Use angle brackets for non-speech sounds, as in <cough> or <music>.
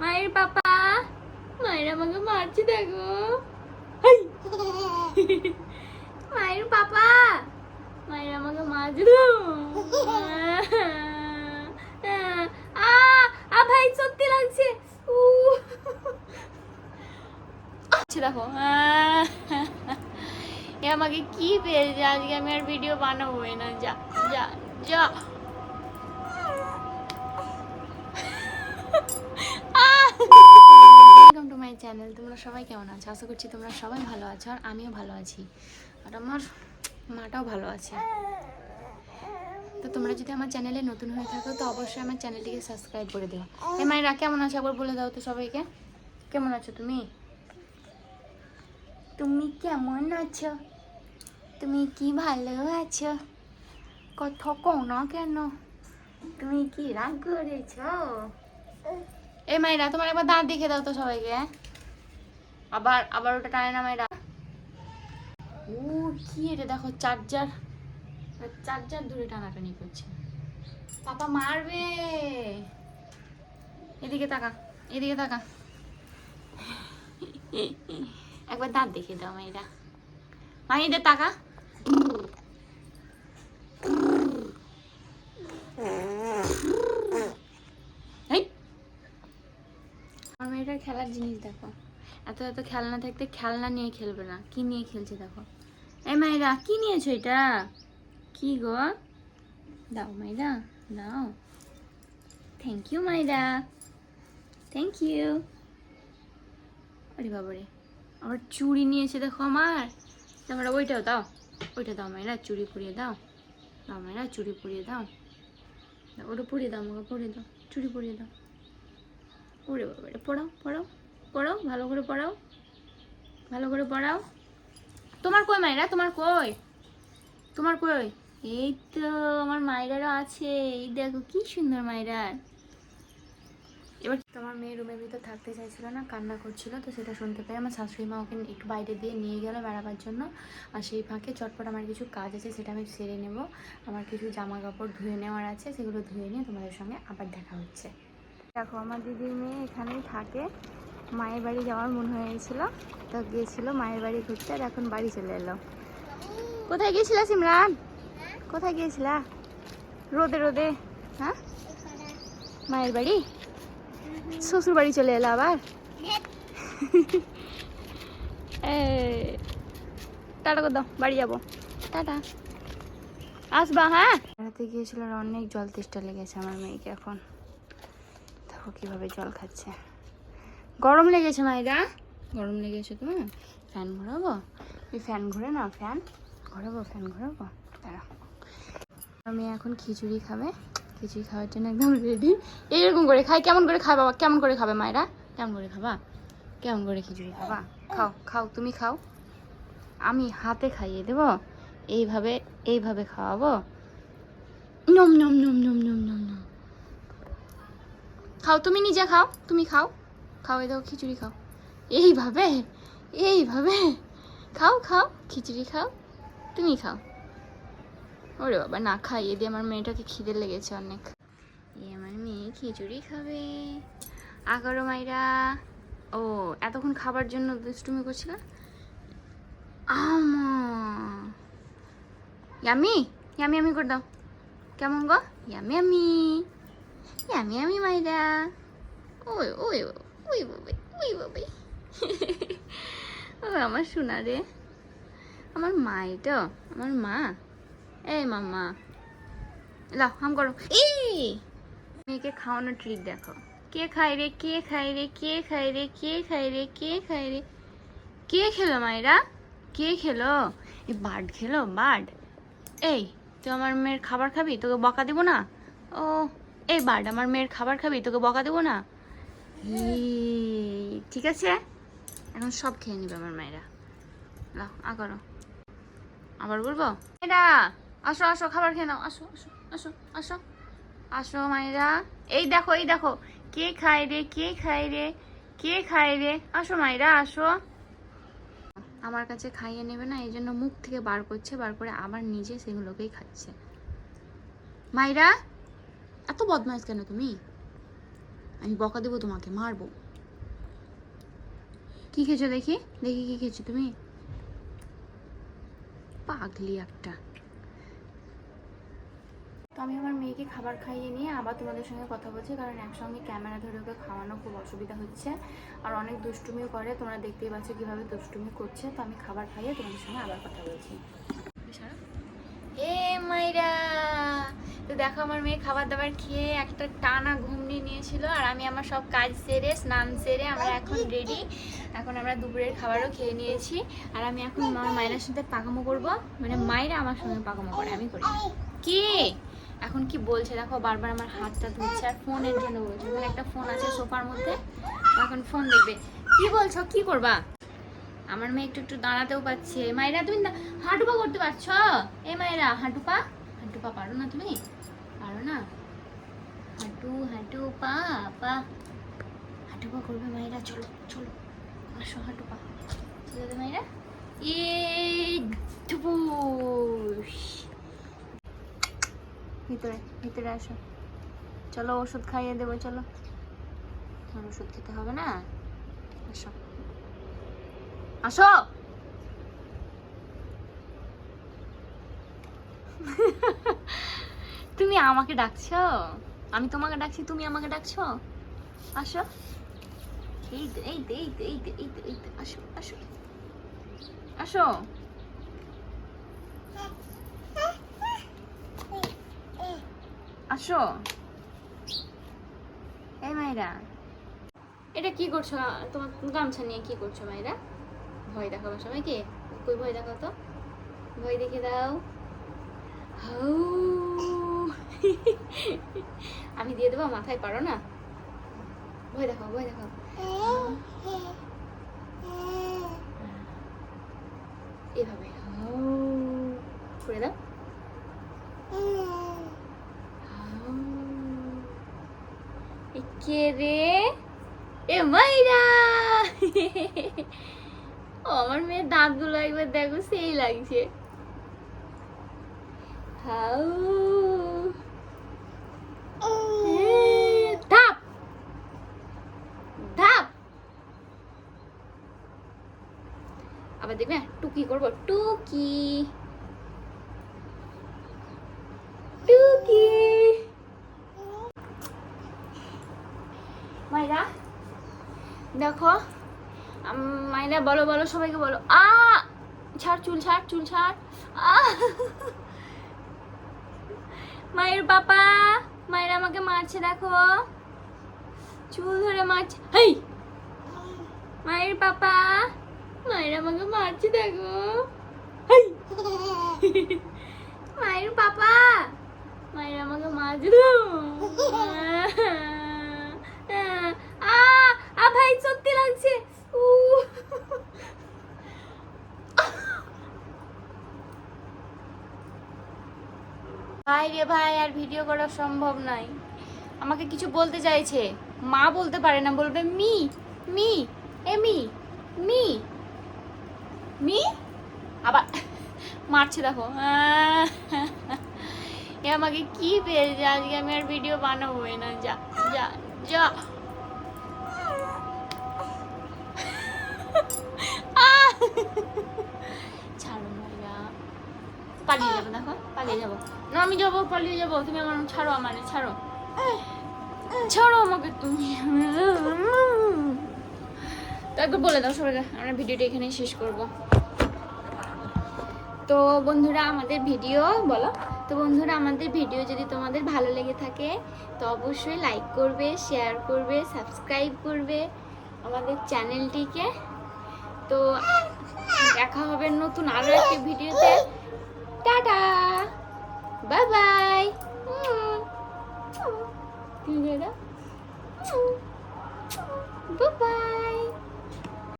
মায়ের পাপা। মায়ের আমাকে মারছে দেখো। <laughs> মায়ের পাপা। মায়ের আমাকে মারছে আ আ ভাই সত্যি লাগছে। আচ্ছা দেখো! এ আমাকে কি পেয়েছে? আজকে আমি আর ভিডিও বানাবোই না। যা যা যা। টু মাই চ্যানেল তোমরা সবাই কেমন আছো? আশা করছি তোমরা সবাই ভালো আছো আর আমিও ভালো আছি। আর আমার মাটাও ভালো আছে। তো তোমরা যদি আমার চ্যানেলে নতুন হয়ে থাকো, তো অবশ্যই আমার চ্যানেলটিকে সাবস্ক্রাইব করে দিও। এ মায়েরা কেমন আছো? একবার বলে দাও তো সবাইকে। কেমন আছো তুমি? তুমি কেমন আছো? তুমি কি ভালো আছো? কথা কও না কেন? তুমি কি রাগ করেছ? এ মাইরা, তোমার একবার দাঁত দেখে দাও তো সবাইকে? আবার আবার ওটা টানে না মাইরা। ও, কি এটা দেখো, চার্জার। চার্জার ধরে টানাটানি করছে। পাপা মারবে। এদিকে তাকা এদিকে তাকা। একবার দাঁত দেখে দাও মাইরা। মাইদের তাকা এই আমার খেলার জিনিস দেখো। এত এত খেলনা থাকতে খেলনা নিয়ে খেলবে না। কি নিয়ে খেলছে দেখো। এই মাইরা, কি নিয়েছো এটা? কি গো? দাও মাইরা, দাও। Thank you Maira. Thank you আরে বাবারে, আবার চুড়ি নিয়েছে দেখো আমার। তারপরে ওইটাও দাও। ওইটা দাও মাইরা, চুড়ি পুড়িয়ে দাও। দাও মাইরা, চুড়ি পুড়িয়ে দাও। ওটা পুড়িয়ে দাও আমাকে, পরিয়ে দাও। চুড়ি পরিয়ে দাও। ওরে বাবা পড়াও পড়াও পড়াও, ভালো করে পড়াও, ভালো করে পড়াও। তোমার কই মায়েরা? তোমার কই? তোমার কই? এই তো আমার মায়েরারও আছে, এই দেখো কি সুন্দর মায়েরার। এবার তোমার মেয়ে রুমের ভিতর থাকতে চাইছিল না, কান্না করছিল, তো সেটা শুনতে পেয়ে আমার শাশুড়ি মা ওকে একটু বাইরে দিয়ে নিয়ে গেল বেড়াবার জন্য। আর সেই ফাঁকে চটপট আমার কিছু কাজ আছে, সেটা আমি সেরে নেব। আমার কিছু জামা কাপড় ধুয়ে নেওয়ার আছে, সেগুলো ধুয়ে নিয়ে তোমাদের সঙ্গে আবার দেখা হচ্ছে। দেখো, আমার দিদির মেয়ে এখানেই থাকে। মায়ের বাড়ি যাওয়ার মন হয়ে গেছিল। তো গিয়েছিল মায়ের বাড়ি ঘুরতে, আর এখন বাড়ি চলে এলো। কোথায় গিয়েছিলা সিমরান? কোথায় গিয়েছিলা? রোদে রোদে। হ্যাঁ? মায়ের বাড়ি? শ্বশুর বাড়ি চলে এলো আবার? টাটা করে দাও, বাড়ি যাব। টাটা। আসবা হ্যাঁ? বেড়াতে গিয়েছিল অনেক জল তেষ্টা লেগেছে আমার মেয়েকে এখন। দেখো কীভাবে জল খাচ্ছে। গরম লেগেছে মাইরা গরম লেগেছে তোমার ফ্যান ঘোরাবো? এই ফ্যান ঘুরে না ফ্যান। ঘোরাবো ফ্যান ঘোরাবো। দাঁড়া আমি এখন খিচুড়ি খাবে। খিচুড়ি খাওয়ার জন্য একদম রেডি এইরকম করে খাই। কেমন করে খাবে বাবা? কেমন করে খাবে মায়েরা কেমন করে খাবা? কেমন করে খিচুড়ি খাবা? খাও খাও তুমি খাও। আমি হাতে খাইয়ে দেবো। এইভাবে এইভাবে খাওয়াবো। নম নম নম নম নম নম। খাও, তুমি নিজে খাও, তুমি খাও। খাও এই দাও, খিচুড়ি খাও। এইভাবে এইভাবে। খাও খাও, খিচুড়ি খাও, তুমি খাও। ওরে বাবা, না খাইয়ে দিয়ে আমার মেয়েটাকে খিদে লেগেছে অনেক। এই আমার মেয়ে খিচুড়ি খাবে। আগারো মাইরা, ও, এতক্ষণ খাবার জন্য দুষ্টুমি করছিল? আমা। ইয়ামি ইয়ামি আমি করে দাও। কেমন গো? ইয়ামি আমি ইয়ামি আমি মাইরা ওই ওই ওই বাবাই ওই বাবাই ও আমার শোনা রে। আমার মাই তো, আমার মা। এই, মাম্মা। লাও হাম করো। এই! মেয়েকে খাওয়ানোর ট্রিক দেখো। কে খায় রে, কে খায় রে, কে খায় রে, কে খায় রে, কে খায় রে। কে খেলো, মায়েরা? কে খেলো? এই বার্ড খেলো, বার্ড। এই, তুই আমার মেয়ের খাবার খাবি? তোকে বকা দিব না? ও এই বার্ড আমার মেয়ের খাবার খাবি, তোকে বকা দেবো না? ঠিক আছে? এখন সব খেয়ে নিবে আমার মায়েরা। লাও আ করো। আবার বলব? এটা আসো আসো, খাবার খেয়ে নাও। আসো আসো আসো আসো। আসো মায়েরা। এই দেখো এই দেখো। কে খায় রে, কে খায় রে, কে খায় রে? আসো মায়েরা, আসো। আমার কাছে খাইয়ে নেবে না, এই জন্য মুখ থেকে বার করছে, বার করে আবার নিজে সেগুলোকেই খাচ্ছে। মাইরা এত বদমাইশ কেন তুমি? আমি বকা দেবো তোমাকে মারবো। কি খেয়েছো দেখি? দেখি কি খেয়েছো তুমি? পাগলি একটা। তো আমি আমার মেয়েকে খাবার খাইয়ে নিয়ে আবার তোমাদের সঙ্গে কথা বলছি কারণ একসঙ্গে ক্যামেরা ধরে ওকে খাওয়ানো খুব অসুবিধা হচ্ছে। আর অনেক দুষ্টুমিও করে তোমরা দেখতেই পাচ্ছ কীভাবে দুষ্টুমি করছে। তো আমি খাবার খাইয়ে তোমাদের সঙ্গে আবার কথা বলছি। হে মাইরা! দেখো আমার মেয়ে খাবার দাবার খেয়ে একটা টানা ঘুম নিয়ে নিয়েছিল আর আমি আমার সব কাজ সেরে, স্নান সেরে আমরা এখন রেডি এখন আমরা দুপুরের খাবারও খেয়ে নিয়েছি। আর আমি এখন আমার মায়ের সাথে পাকামো করব। মানে মায়েরা আমার সঙ্গে পাকামো করে, আমি করি। কি? এখন কি বলছে? দেখো বারবার আমার হাতটা ধুচ্ছে আর ফোনের জন্য বলছে। ওখানে একটা ফোন আছে সোফার মধ্যে। এখন ফোন দেখবে। কি বলছো? কি করবা? আমার মেয়ে একটু একটু দাঁড়াতেও পাচ্ছে মায়েরা, তুমি হাঁটুপা করতে পারছ? এ মায়েরা, হাঁটুপা? হাঁটুপা পারো না তুমি? পারো না? হাঁটু হাঁটু, পা পা। হাঁটুপা করবে মায়েরা, চলো চলো। আসো হাঁটুপা চলো তো মায়েরা। এ। ভিতরে ভিতরে আসো। চলো, ওষুধ খাইয়ে দেবো, চলো। আর ওষুধ খেতে হবে না? আসো। আসো! <laughs> তুমি আমাকে ডাকছো? আমি তোমাকে ডাকছি, তুমি আমাকে ডাকছো? আসো। এই এই এই এই এই এই আসো আসো। আসো। আসো। এই মাইরা। এটা কি করছ? তোমার গামছা নিয়ে কি করছ মাইরা? ভয় দেখাবো সবাইকে? কই ভয় দেখাও তো? ভয় দেখে দাও। হাউ। <laughs> আমি দিয়ে দেবো, মাথায় পারো না? ভয় দেখাও ভয় দেখাও। এভাবে। করে দাও। কে রে। এ মাইরা। আমার মেয়ের দাঁতগুলো একবার দেখো, সেই লাগছে। হাউ এ, ধাপ ধাপ আবার দেখবে টুকি করব। টুকি। টুকি। মাইরা, দেখো মাইরা বলো বলো, সবাইকে বলো। আ, ছাড়, চুল ছাড় চুল ছাড়। আ। মায়ের পাপা, মায়ের আমাকে মারছে, দেখো। চুল ধরে মারছে। হেই! মায়ের পাপা। মায়ের আমাকে মারছে দেখো মায়ের পাপা মায়ের আমাকে মারছে আ ভাই সত্যি লাগছে ভাই রে ভাই আর ভিডিও করা সম্ভব নয় আমাকে কিছু বলতে চাইছে। মা বলতে পারে না বলবে মি মি এ মি মি। মি? আবার মারছে দেখো। এ আমাকে কি পেয়েছে? আজকে আমি আর ভিডিও বানাবোই না। যা যা যা। ছাড়ো পালিয়ে যাব দেখো, পালিয়ে যাব। না, আমি যাব, পালিয়ে যাব। তুমি আমার ছাড়ো ছাড়ো। ছাড়ো আমাকে তুমি। বলে দাও সবাইকে, আমরা ভিডিওটা এখানেই শেষ করব। তো বন্ধুরা, আমাদের ভিডিও, বলো? তো বন্ধুরা, আমাদের ভিডিও যদি তোমাদের ভালো লেগে থাকে, তো অবশ্যই লাইক করবে শেয়ার করবে সাবস্ক্রাইব করবে আমাদের চ্যানেলটিকে তো দেখা হবে নতুন আরও একটি ভিডিওতে। টাটা! Bye bye bye